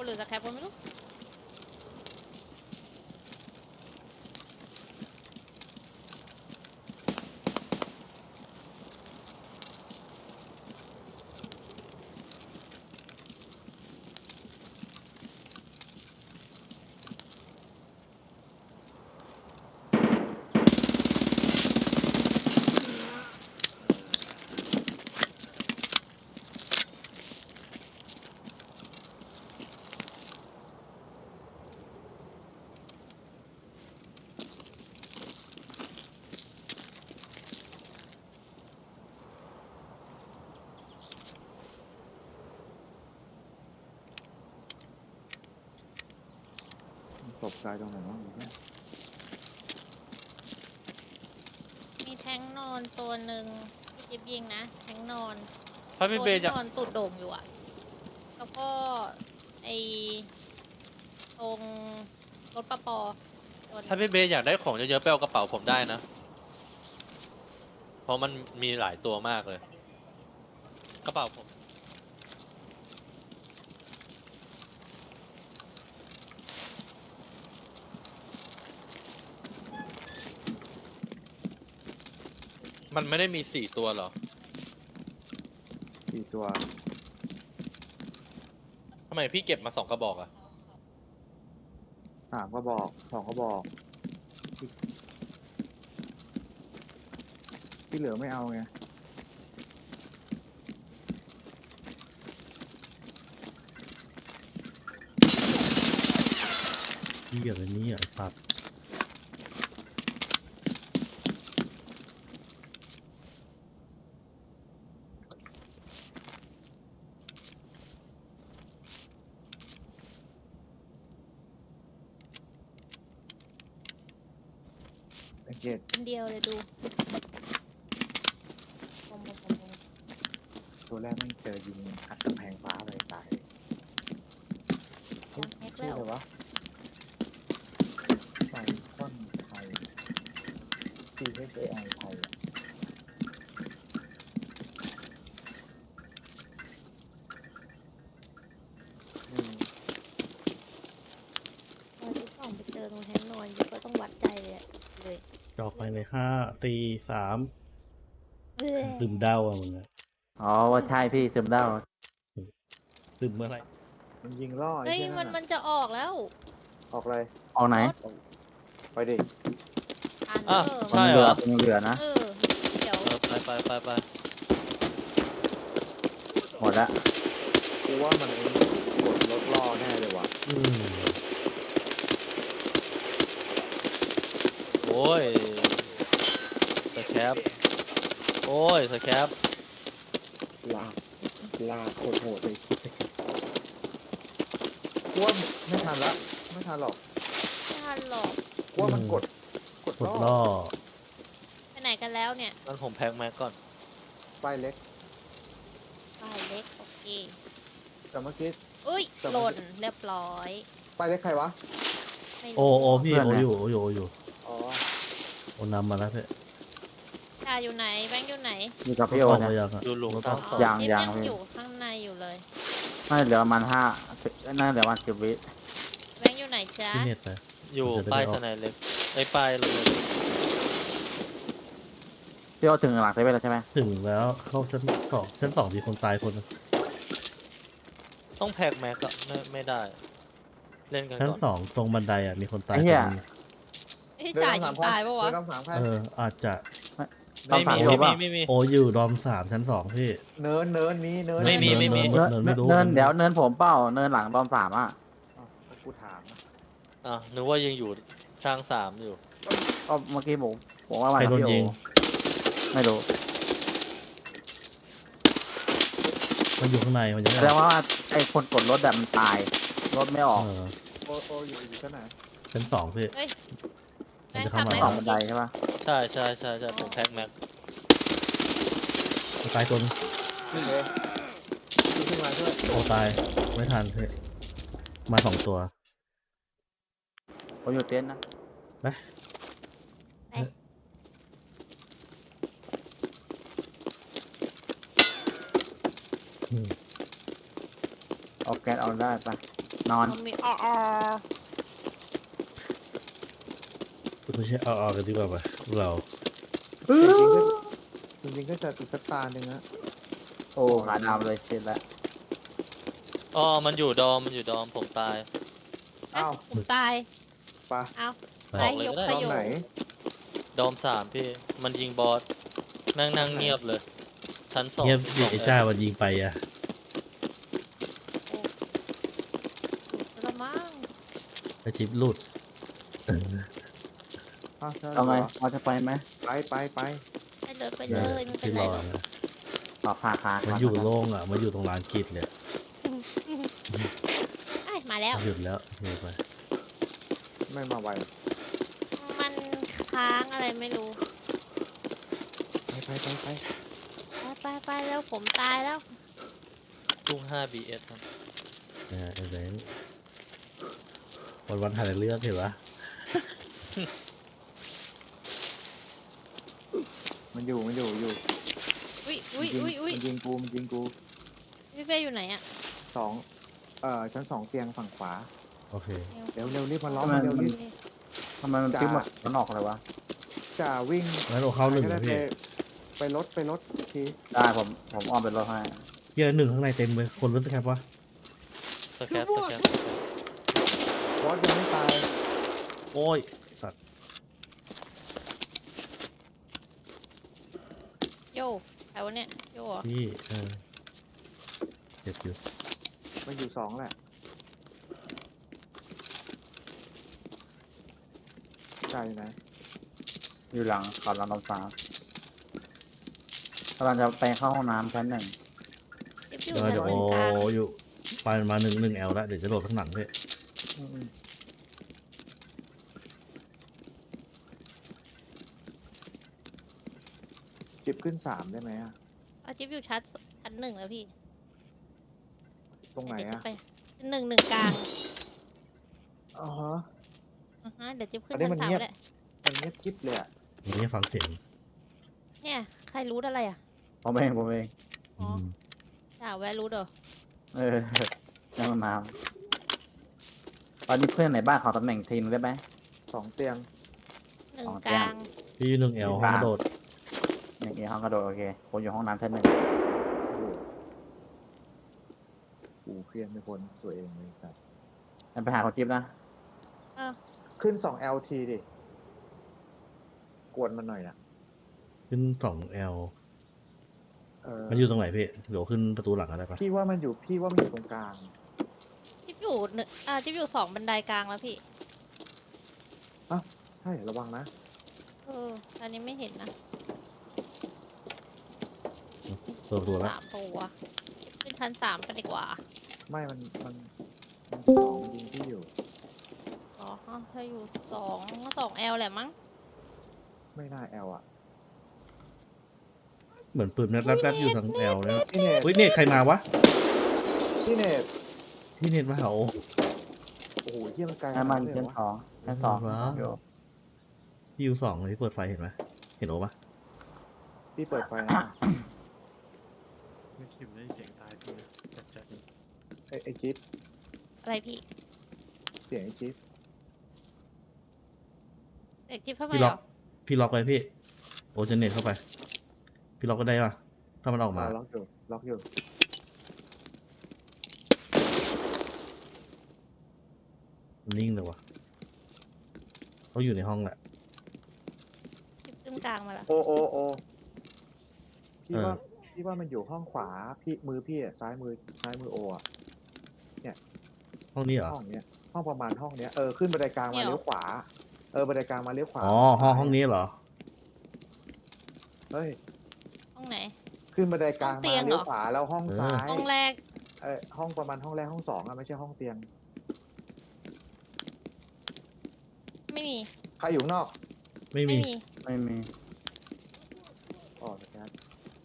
คนหรือ ตกใจตรงไหนวะเนี่ยมีแท้งนอนตัวหนึ่งที่ยิบยิงนะแท้งนอนถ้าพี่เบย์ตัวอยากที่นอนตูดโด่งอยู่อะแล้วก็ไอตรงรถปะปอตัวหนึ่งถ้าพี่เบย์อยากได้ของเยอะๆไปเอากระเป๋าผมได้นะ เพราะมันมีหลายตัวมากเลย กระเป๋าผม มันไม่ได้มีสี่ตัวเหรอ สี่ตัว ทำไมพี่เก็บมาสองกระบอกอะสามก็บอก สองก็บอก ที่ที่เหลือไม่เอาไง เหี้ยอะไรเนี่ยไอ้สัตว์ ไอ้เกต คนเดียวเลยดูปมปมปมปม ตัวแรกไม่เจอยิงอัดกำแพงฟ้าเลยตายเลยเฮ้ย แฮก ชื่ แล้ อ ว อะไรวะไซคอนไทย C H A I ไทยอะอืมตอนที่สองไปเจอตรงแท้งนอนอยู่ก็ต้องวัดใจเลยอะเลยจอกไปเลยห้าตีสามเอ้ยซึมเด้าอะมึงอะอ๋อว่าใช่พี่ซึมเด้าซึมเมื่อไหรมันยิงล่อไอ้เฮ้ย เหี้ยมันนั่นมัน่ะนจะออกแล้ว ออกอะไรออกไหน ไปดิ อ่านอะเออใช่มันเหเหรลืออมันเหลือนะ เออเดี๋ยวเออไปไปไปไปหมดละกูว่ามันกดรถล่อแน่เลยว่ะอืมโอ้ยสแคปโอ้ยสแคปลากลากโคตรโหดเลยกูว่าไม่ทันละ ไม่ทันหรอกไม่ทันหรอกกูว่ามันกด กดกดล่อล่อไปไหนกันแล้วเนี่ยงั้นผมแพ็กแม็กก่อน ไฟเล็ก ป้ายเล็กโอเคแต่เมื่อกี้ อุ้ยแต่มัน หล่นเรียบร้อยไฟเล็กใครวะ ไม่รู้โอโอพี่โออยู่โออยู่โออยู่อ๋อ โอนำมาแล้วเพื่อนจ่าอยู่ไหนแบงค์อยู่ไหนอยู่กับพี่โอออกนะ มายังอะดูหลุมแล้วสก็องสองยังนี่ยังยังพี่อยู่ข้างในอยู่เลยน่าจะเหลือประมาณห้าน่าจะเหลือประมาณสิบวิแบงค์อยู่ไหนจ๊ะที่เน็ตไปอยู่เดี๋ยวจะได้ป้ายออกสไนเล็ก ไอ้ป้ายเลยพี่โอถึงหลังเซเว่นแล้วใช่ไหมถึงแล้วเข้าชั้นสองชั้นสองมีคนตายคนหนึ่งต้องแพ็กแม็กอะไม่ไม่ได้ เล่นกันชั้นก่อนสองตรงบันไดอะมีคนตายคนหนึงเฮ้ยเดินจ่าตามยิสางมใครตายปะวะ เดินตามสามใครเอออาจจะต้อไม่งมีถามไม่พี่โอมีป่ะไม่มี โออยู่ดอมสามชั้นสองพี่ เนินเนินนี้เนินไม่มีไม่มี เนินเนินไม่รู้ เนินเดี๋ยวเนินผมเปล่าเนินหลังตอนสามอะอ้าวกูถามนะ อะนึกว่ายังอยู่ ช่างสามอยู่ ก็เมื่อกี้ผมผมว่ามาใครกับโดนพี่โอยิง ไม่รู้มันอยู่ข้างในมันยังแสไม่ดองอกว่าไอ้คนกดรถแบบมันตาย รถไม่ออกเออโอโออยู่อยู่ชั้นไหนชั้นสองพี่ เฮ้ยแบมันงจะค์เข้าทำมาไหนสองบันไดใช่ปะใช่ใช่ใช่ใช่ผมแพ็กแม็ก ตายตัวนึงนี่เลยขึ้นขึ้นมาช่วยโอตายไม่ทันพี่มาสองตัวผมอยู่เต็นท์นะ ไปไปอืมเอาแก๊สเอาได้ปะนอน มันมีอ้ออไม่ใช่เอาเอากันดีกว่าปะพวกเรา จริงๆก็จริงๆก็จะอีกสักตาหนึ่งนะโอ้ขาดำเลยเสร็จแล้วอ๋อ มันอยู่ดอม มันอยู่ดอม ผมตายอ้าวผมตาย ปะเอา ไปไปบอกเลยยกก็ได้ขตอนยไหน ดอมสามพี่ มันยิงบอส นั่งนั่งเงียบเลย ชั้นสองเงียบดิสองไอ้จ้ามันยิงไปอะสุดละมั้งไอ้จิ๊บหลุดเอออ้าวใช่เอาไงเหรอเราจะไปไหมไปไปไปไปเลยไปเลยไม่เป็นที่ไรรอหรอกนะต่อขาขามันอยู่โล่งอะ มันอยู่ตรงลานกิจเลยไอ้ยมาแล้ว หยุดแล้วเฮ้ยไปไม่มาไวมัน ค้างอะไรไม่รู้ ไปไปไปไปไปไปไปแล้วผมตายแล้วลูกห้า BS ครับนะไอ้แบงค์วันวันๆหาแต่เลือกเห็นปะมันอยู่มันอยู่อยู่อุ้ยอุ้ยอุ้ยอุ้ยยิงมันยิงกูมันยิงกูพี่เป้อยู่ไหนอะสองเอ่อชั้นสองเตียงฝั่งขวาโอเค เร็วเร็วรีบมาล้อมมันเร็วรีบ ทำไมมันปิ้งแบบมันออกเลยวะ จ่าวิ่งงั้นเราเข้าหนึ่งก็เลได้ยไปพี่ไปรถไปรถทีได้ผมผมอ้อมเป็นรถให้เฮียหนึ่งข้างในเต็มเลยคนรู้สึกแคปวะสแคปสแคปบอสยังไม่ตายโอ้ยสัตว์โยใครวะเนี่ยโยเหรอพี่เออเจ็บอยู่มันอยู่สองแหละ จ่าอยู่ไหนอยู่หลังก่อนหลังตรงฟ้ากำลังจะไปเข้าห้องน้ำชั้นหนึ่งจิ๊บอยู่เดี๋ยวชั้นเดี๋ยวหนึ่งกลางโอ้อยู่ไปมาหนึ่งหนึ่งแอลแล้วเดี๋ยวจะโดดข้างหลังพี่อืมๆจิบขึ้นสามได้ไหมอะเอาจิ๊บอยู่ชั้นชั้นหนึ่งแล้วพี่ตรงไหนเดี๋ยวจิ๊บอะไปหนึ่งหนึ่งกลางอ๋อฮะ อ่าฮะเดี๋ยวจิ๊บขึ้นอันนี้ชั้นมันสามเงียบก็ได้มันเงียบกิ๊บเลยอะอย่างนี้ฟังเสียงเนี่ยใครรู้อะไรอะ ผมเองผมเองอ๋อมจ่าแวะรู้เด้อเออในห้องน้ำตอนนี้เพื่อนไหนบ้านขอตำแหน่งทีมได้ไหม สองเตียงหนึ่งอ๋อกลางพี่หนึ่งแอลอยู่ห้องกลางกระโดดอย่างนี้ห้องกระโดดโอเคผมอยู่ห้องน้ำชั้นหนึ่งโอ้โหกูเครียดไม่พ้นตัวเองเลยครับงั้นไปหาคนจิ๊บนะ เออ ขึ้นสอง LT ดิ กวนมันหน่อยนะขึ้นสองแอลเออมันอยู่ตรงไหนพี่เดี๋ยวขึ้นประตูหลังอะไรปะพี่ว่ามันอยู่พี่ว่ามันอยู่ตรงกลาง จิ๊บอยู่หนึ่งอ่าจิ๊บอยู่สองบันไดกลางแล้วพี่ ใช่ระวังนะ เออ อันนี้ไม่เห็นนะเปิดประตูแล้วสามตัวขึ้นชั้นสามกันดีกว่า ไม่มันมันมัน อ๋อถ้าอยู่สองสองแอลแหละมั้ง ไม่น่าแอลอะเหมือนปืนแรบๆอยู่ทางแอลเนี่ยพี่เนตเฮ้ยเนตใครมาวะพี่เนตพี่เนตมาเหาโอ้โหเฮี้ยมันไกลให้มันเลยชั้นวะสองชั้นสองว้าวอยู่ พี่ยูสองเลยที่เปิดไฟเห็นไหมเห็นโอปะพี่เปิดไฟนะไม่คิดได้เสียงตายทีจัดจัดไอ้ไอ้จิ๊บอะไรพี่ เสียงไอ้จิ๊บ เด็กจิ๊บทำไมพี่เหล็รอกอพี่ล็อกไปพี่ โอเจเนตเข้าไป พี่ล็อกก็ได้ปะถ้ามันออกมา ล็อกอยู่ล็อกอยู่นิ่งเลยวะเขาอยู่ในห้องแหละจิ๊บขึ้นกลางมาแล้วโอโอโอพี่เออ ว่าพี่ว่ามันอยู่ห้องขวาพี่มือพี่อะซ้ายมือซ้ายมือโออะห้องนี้เหรอ ห้องเนี้ยห้องประมาณห้องเนี้ยเออขึ้นบันไดกลางมาเลี้ยวขวา เออบันไดกลางมาเลี้ยวขวาอ๋อห้องห้องนี้เหรอ เฮ้ยห้องไหน ขึ้นบันไดกลางห้องเตีมายงเหรอ เลี้ยวขวาแล้วห้องเออ ซ้ายห้องแรกเออห้องประมาณห้องแรกห้องสองอะไม่ใช่ห้องเตียงไม่มี ใครอยู่ข้างนอกไม่ไม่มีมีไม่มีอ๋อนะครับ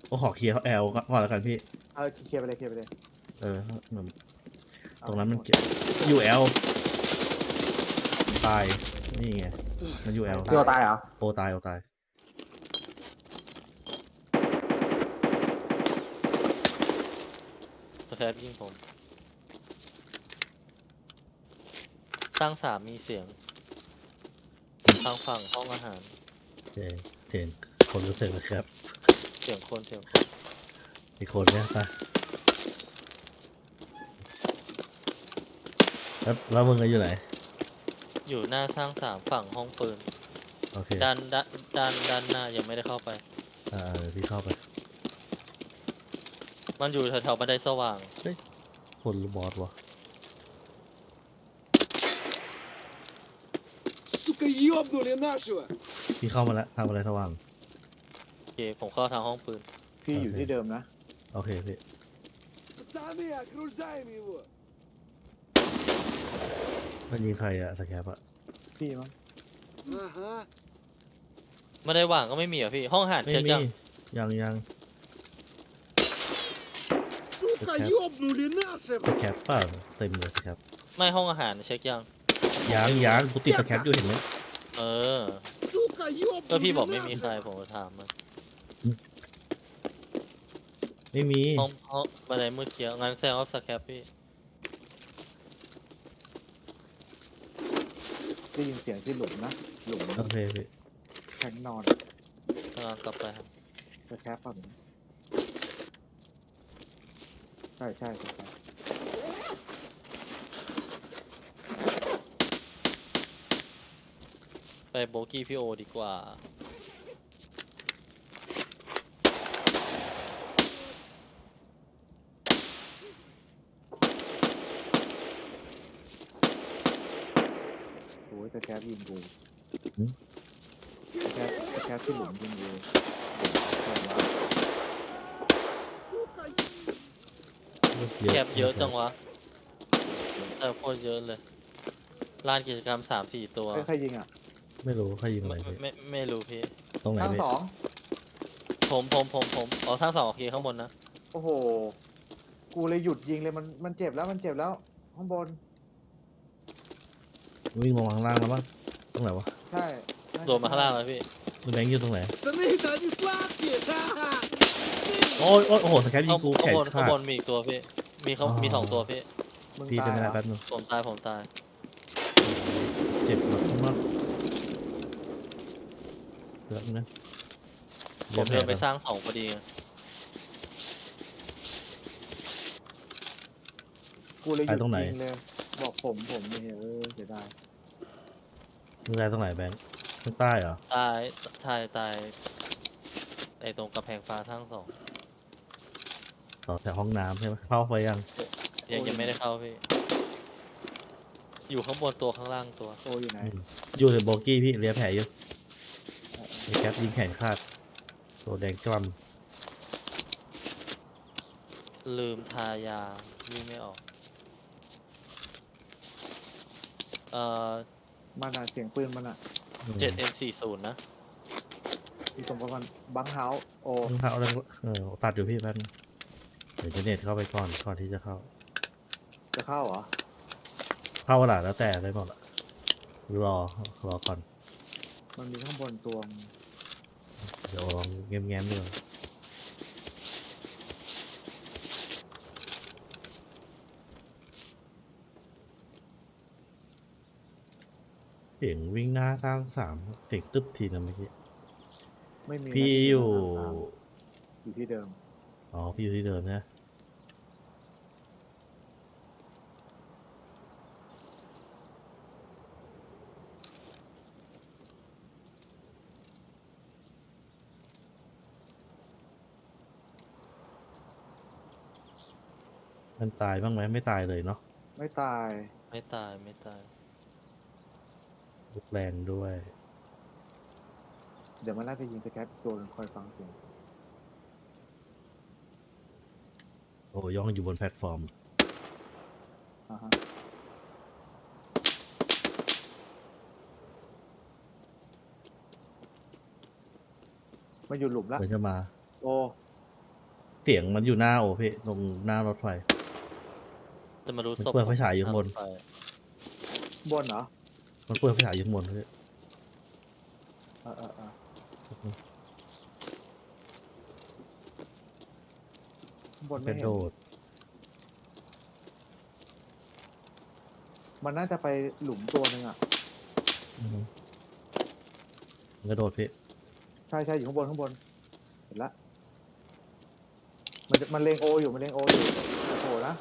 โอ้ขอเคลียร์แอลก่อนแล้วกันพี่ เออเคลียร์ไปเลยเคลียร์ไปเลยเออเหมือน เอาตรงนั้นมันหดเกี่ยวอยู่แอลตาย นี่ไง มันอยู่แอลพี่โอตายเหรอ โอตายโอตาย สแคปยิงผมสร้างสามมีเสียง ทางฝั่งห้องอาหารโอเคเห็นคนรู้สึกนะครับเสียงคนเสียงคนอีกคนเนี่ยไปแล้วแล้วมึงก็อยู่ไหน อยู่หน้าสร้างสามฝั่งห้องปืน โอเค ด้านด้านด้านด้านหน้ายังไม่ได้เข้าไป อ่าเดี๋ยวพี่เข้าไป มันอยู่แถวๆบันไดสว่าง คนหรือบอสวะ Сука, ёбнули нашего! พี่เข้ามาแล้วทำอะไรสว่าง โอเค ผมเข้าทางห้องปืน พี่อยู่ โอเค ที่เดิมนะ โอเคพี่ Пацаны, окружаем его! มันยิงใครอะสแคปอะ พี่มั้ง Ага. ไม่ได้ว่างก็ไม่มีเหรอ่ะพี่ ห้องอาหาร ไม่ เช็ค มี ยัง ยังยัง Сука, Окей. ёбнули нашего! สแคปเปล่าเต็มเลยสแคป ไม่ห้องอาหารเช็คยัง ยังยังกูติดสแคปอยู่เห็นไหม เออ Сука, ก็พี่ ёбнули บอกไม่มีใคร нашего! ผมก็ถามมัน ไม่มี ห้องห้องบันไดมืดเคี้ยวงั้นแสดงว่าสแคปพี่ ได้ยินเสียงที่หลุมนะ หลุมโอเคพี่แทงนอนกำลังกลับไปครับสแคปป่ะผมใช่ใช่สแคปไปโบกี้พี่โอดีกว่า โอ้ ยสแคปยิงกูสแคปสแคปที่หลุมยิงกูใครวะแคปเยอะจังวะเออโคตรเยอะเลยลานกิจกรรมสามสี่ตัวเอ้ยใครยิงอะไม่รู้ใครยิงอะไม่ไรพี่ไม่ไม่รู้พี่ ตรงไหนทั้งพี่สองผมผมผมผมอ๋อทั้งสองโอเคข้างบนนะ โอ้โห กูเลยหยุดยิงเลยมันมันเจ็บแล้วมันเจ็บแล้ว ข้างบน วิ่งลงมาข้างล่างแล้วมั้ง ตรงไหนวะ ใช่น่จะ โดดมาข้างล่างแล้วพี่ มึงแบงค์อยู่ตรงไหน Пацаны, да они сладкие! Ха-ха! โอ้ยโอ้ยโอ้โหสแคปยิ ข้าง งกู ข้า แข ง น บนข้าง ขาด บนมีอีกตัวพี่ มีเขา อ๋อ มีสองตัวพี่ มึง พี่ ตา เป็น ย ไม่ เหร ได้ อ แป๊บนึง ผมตายผมตาย เจ็บหนักมากเลือกนะ ผมเดินไป ย็บแผล สร้างสองพอดีไง กูเลยหยุด ตรงไหน ยิงเลย บอกผมผมเนี่ยเออเสียดาย มึงได้ตรงไหนแบงค์ข้างใต้เหรอ ตายตายตายไอตรงกำแพงฟ้าทั้งสองต่อแถวห้องน้ำใช่ไหมเข้าไปยังยังยังไม่ได้เข้าพี่ อยู่ข้างบนตัวข้างล่างตัวโออยู่ไหนอืมอยู่ในโบกี้พี่เลียแผลอยู่ไอ้แคปยิงแขนขาดตัวแดงกล้ลืมทายาวิ่งไม่ออก เอ่อ มันอะเสียงปืนมันอะำเจ็ด M สี่ศูนย์นะอยู่ตรงประมาณบังเฮาส์โอต้องเข้าแล้วเออตัดอยู่พี่แป๊บนึงเดี๋ยวจะเน็ตเข้าไปก่อนก่อนที่จะเข้า จะเข้าเหรอ เข้าละแล้วแต่ได้หมดละรอรอก่อน มันมีข้างบนตัวเดี๋ยวลองแง้มๆดูก่อน เสียงวิ่งหน้าสร้างสามเสียงตึ๊บทีนะเมื่อกี้ไม่มีนะพี่อยู่ อยู่ที่เดิม อ๋อ พี่อยู่ที่เดิมนะ มันตายบ้างไหมไม่ตายเลยเนาะ ไม่ตาย ไม่ตายไม่ตาย ลุกแรงด้วย เดี๋ยวมันน่าจะยิงสแคปอีกตัวหนึงคอยฟังเสียงโอ้ย่องอยู่บนแพลตฟอร์ม อ่าฮะมันอยู่หลุมละเหมือนจะมา โอ้ เสียงมันอยู่หน้าโอพี่ตรงหน้ารถไฟ จะมารู้มันศพเปิดไฟฉายอยู่ข้างบนไปบนเหรอ มันเปิดไฟฉายอยู่ข้างบนพี่เออเออเออข้างบนกไม่ระเห็น โดดมันน่าจะไปหลุมตัวหนึ่งอะ อืมกระโดดพี่ใช่ใช่อยู่ข้างบนข้างบน เห็นละ มันจะมันเลงโออยู่ มันเลงโออยู่โอ้โหนะ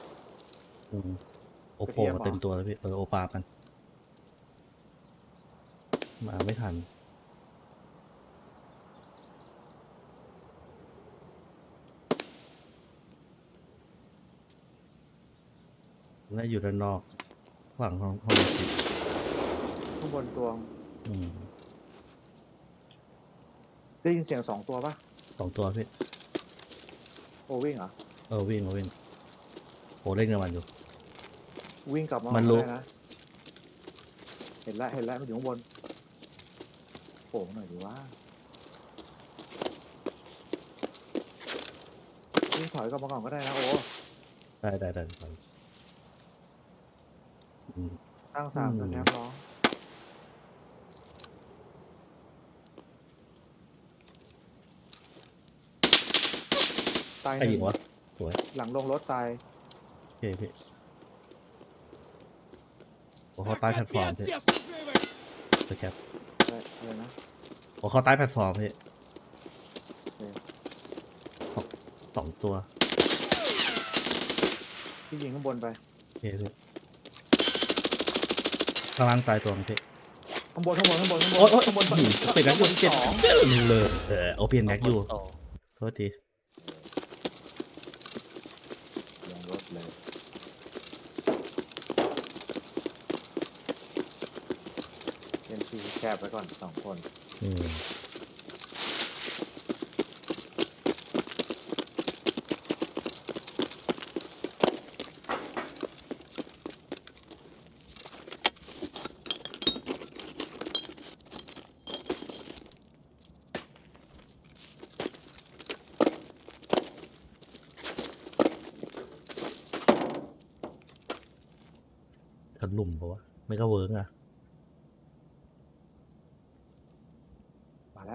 อืมโอโปกระเทียมเหรอ เต็มตัวแล้วพี่เออโอปามัน มาไม่ทัน น่าอยู่ด้านนอกฝั่งห้องห้องสิข้างบนตัวอืมได้ยินเสียงสองตัวปะสองตัวพี่โอวิ่งเหรอ เออวิ่งวิ่งโอ้เล่นกับมันอยู่ วิ่งกลับมามันรู้ ได้นะ เห็นละเห็นละมันอยู่ข้างบน โผล่หน่อยดีว่าวิ่งถอยกลับมาก่อนก็ได้นะโอ้ได้ได้ได้ได้อืม ตั้งสามอืม นะแทบร้องตายหใครยินึ่งงวะสวยหลังลงรถตายโอเคพี่โอ้เขาใต้แพลตฟอร์มพี่ไปแคป ได้เลยนะโอ้เขาใต้แพลตฟอร์มพี่โอเคสองสองตัวที่ยิงข้างบนไปโอเคพี่ข้างล่างตายตัวนึงพี่ข้างบนข้างบนข้างบนข้างบนโอ๊ยโอ๊ยข้างบนหืมติดนะข้างบนติดสองเลยเออโอเพียนแม็กอยู่สองโทษที ลงรถเลยเป็นทีแคบไปก่อนสองคนอืมถล่มปะวะ ไม่ก็เวิร์กอะ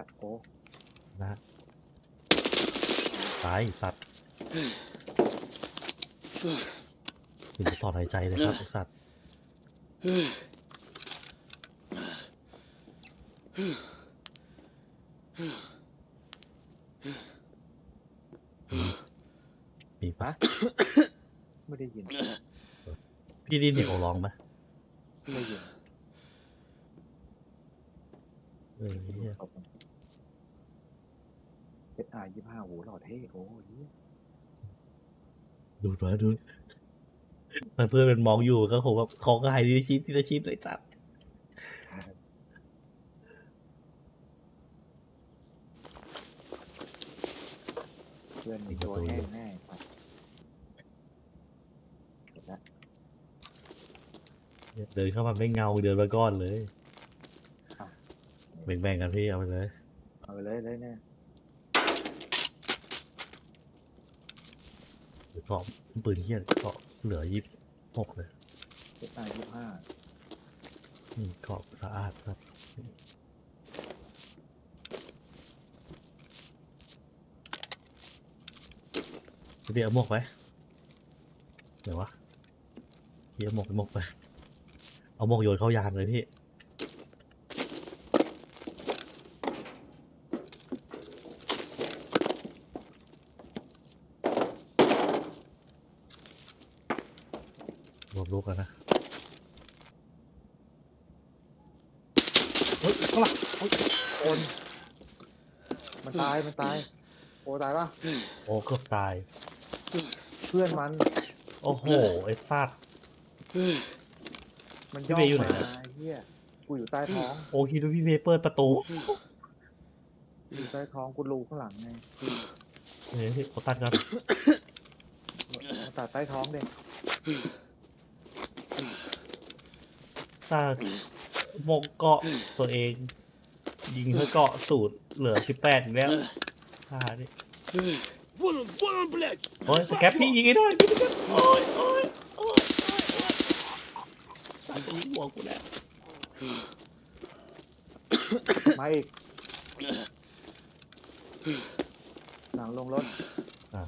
มาแล้วโอ้นะตายสัตว์ถึงจะถอนหายใจเลยครับไอ้สัตว์มีมีปะไม่ได้ยิน พี่ได้ยินเสียงโอร้องไหมไม่ได้ยินเออ เหี้ยเอสอาร์ยี่ห้าโหหลอดเท่โอ้ยเหี้ยดูหน่อยดูแต่เพื่อนเป็นมองอยู่ก็คงแบบเขาก็ให้ทีละชิ้นทีละชิ้นเลยสัตว์เพื่อนมีตัวแห้งแน่ไปเห็นแล้วเดินเข้ามาไม่เงาเดินมาก้อนเลยแบ่งๆกันพี่เอาไปเลย เอาไปเลยเลยแน่เดี๋ย วเกาะปืนเขี้ยเกาะเหลือยี่หกเลยเอสอาร์ยี่ห้าอืมเกาะสะอาดครับเดี๋ยวเอาหมวกไปเดี๋ยววะพี่เอาหมวกไปหมวกไป เอาหมวกโยนเข้ายานเลยพี่ รวมลูกกันนะ เฮ้ยข้างหลังเฮ้ยโอนมันตาย มันตาย โอตายปะโอ้เกือบตาย เพื่อนมัน โอ้โห ไอ้สัตว์ มันพี่ย่อเมย์อยู่มไหน มาอะเฮียกูอยู่ใต้ท้อง โอ้คิดว่าพี่เมย์เปิดประตูอยู่ใต้ท้องกูรูข้างหลังไงเฮ้ยพี่เขาตัดกันมันตัดใต้ท้องเด็กถ้า โมกเกาะตัวเอง ยิงเพื่อเกาะสูตรเหลือสิบแปดแล้วฮ่าดิ Вон он, вон он, блядь! โอ้ยสแกปพี่ยิงให้ด้วยพี่สแกปโอ้ยโอ้ยโอ้ยโอ้ยโอ้ยสัตว์ยิงหัวกูแล้ว มาอีกหลังลงรถ อ่า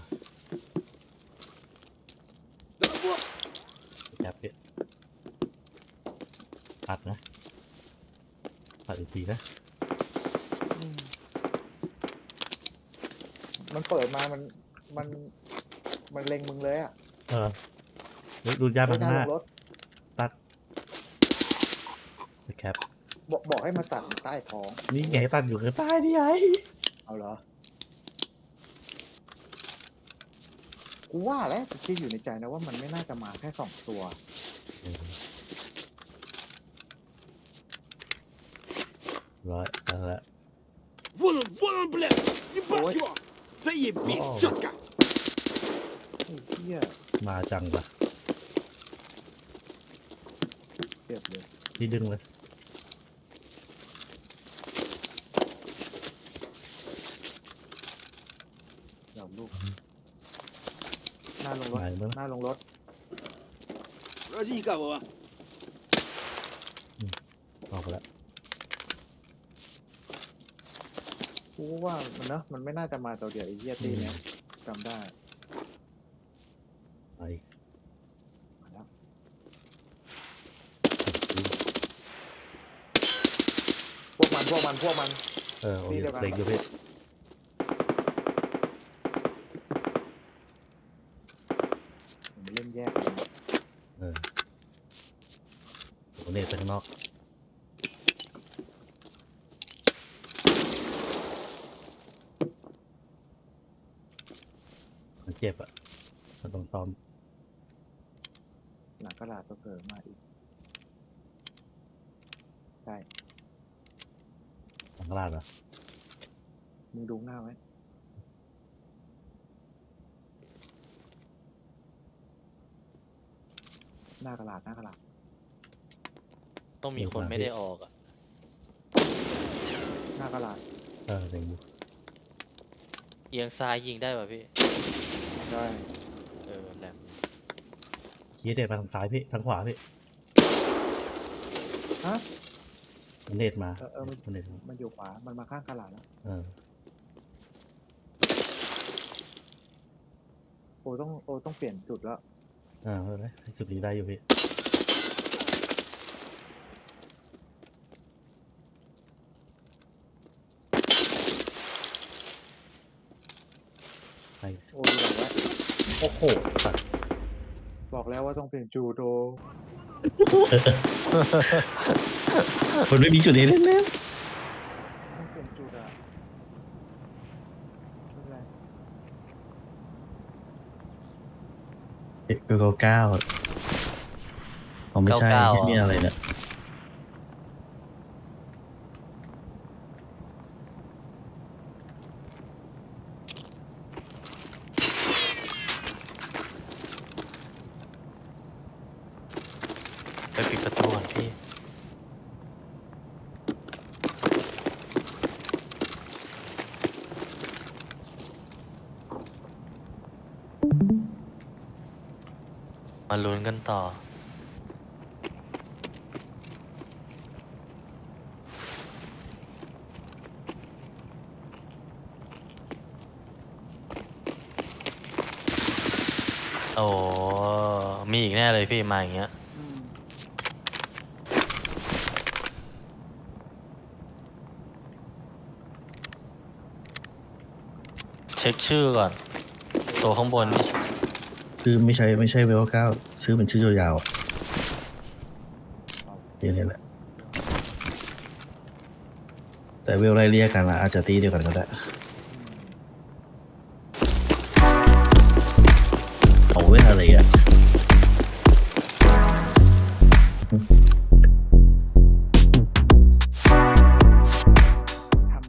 สแกปพี่ ตัดนะ ตัดอีกทีนะ มันเปิดมา มัน มัน มันเล็งมึงเลยอะเออเฮ้ยดูดยาไปมาหข้างน้าหน้าลงรถตัดแคป บอกบอกให้มาตัดใต้ท้อง นี่ไงตัดอยู่ข้างใต้นี่ไงเอาเหรอ กูว่าแล้วกูคิดอยู่ในใจนะว่ามันไม่น่าจะมาแค่สองตัว ร้อยนั่นแหละ Вон он, вон он, блядь! Не Ой. его! Заебись, О. четко! ไอ้เหี้ย มาจังปะ เจ็บเลย พี่ดึงเลย เดี๋ยวลูก หน้าลงรถ หายมั้ง หน้าลงรถ Вроде никого. ออกแล้ว กูก็ว่ามันเนอะมันไม่น่าจะมาตัวเดียวไอ้เหี้ยตีเนี่ยจำได้ไปมาแล้วพวกมันพวกมันพวกมัน เออโอนี่เคเดียวกันเล็งอยู่พี่ผมเล่นแยกกันเออโอ้เนตไปข้างนอกมันเจ็บอะมันต้องตอม หลังกระดาษก็เกิดมาอีก ใช่ หลังกระดาษเหรอ มึงดูห น้าไว้ หน้ากระดาษหน้ากระดาษต้องมีคนไม่ได้ออกอะ หน้ากระดาษเออเล็งอยู่เอียงซ้ายยิงได้ป่ะพี่ใช่เออแหลมชี้เด็ดมาทางซ้ายพี่ทางขวาพี่ฮะ มันเน็ตมาเออเออมัน มันเน็ตมามันอยู่ขวา มันมาข้างกระดาษแล้ว เออ โอ้ต้องโอ้ต้องเปลี่ยนจุดแล้วอ่าไม่เป็นไรให้จุดนี้ได้อยู่พี่ไปโอ้ดูแบบว่าโอ้โหสัตว์บอกแล้วว่าต้องเปลี่ยนจูโดมันไม่มีจุดนี้เล่นต้องเปลี่ยนจุดอะไม่เป็นไร เอ็กเก้าเก้าอ๋อไม่ใช่เก้าเก้าเหรอนี่อะไรเนี่ย ไปปิดประตูก่อนพี่ มาลุ้นกัน ต่อ โอ้มีอีกแน่เลยพี่มาอย่างเงี้ยเช็คชื่อก่อน ตัวข้างบนนี่ชื่อไม่ใช่ไม่ใช่เวลเก้า ชื่อเป็นชื่อยาวๆอะนี่นี่แหละ แต่เวลไล่เรียกกันละอาจจะตีเดียวกันก็ได้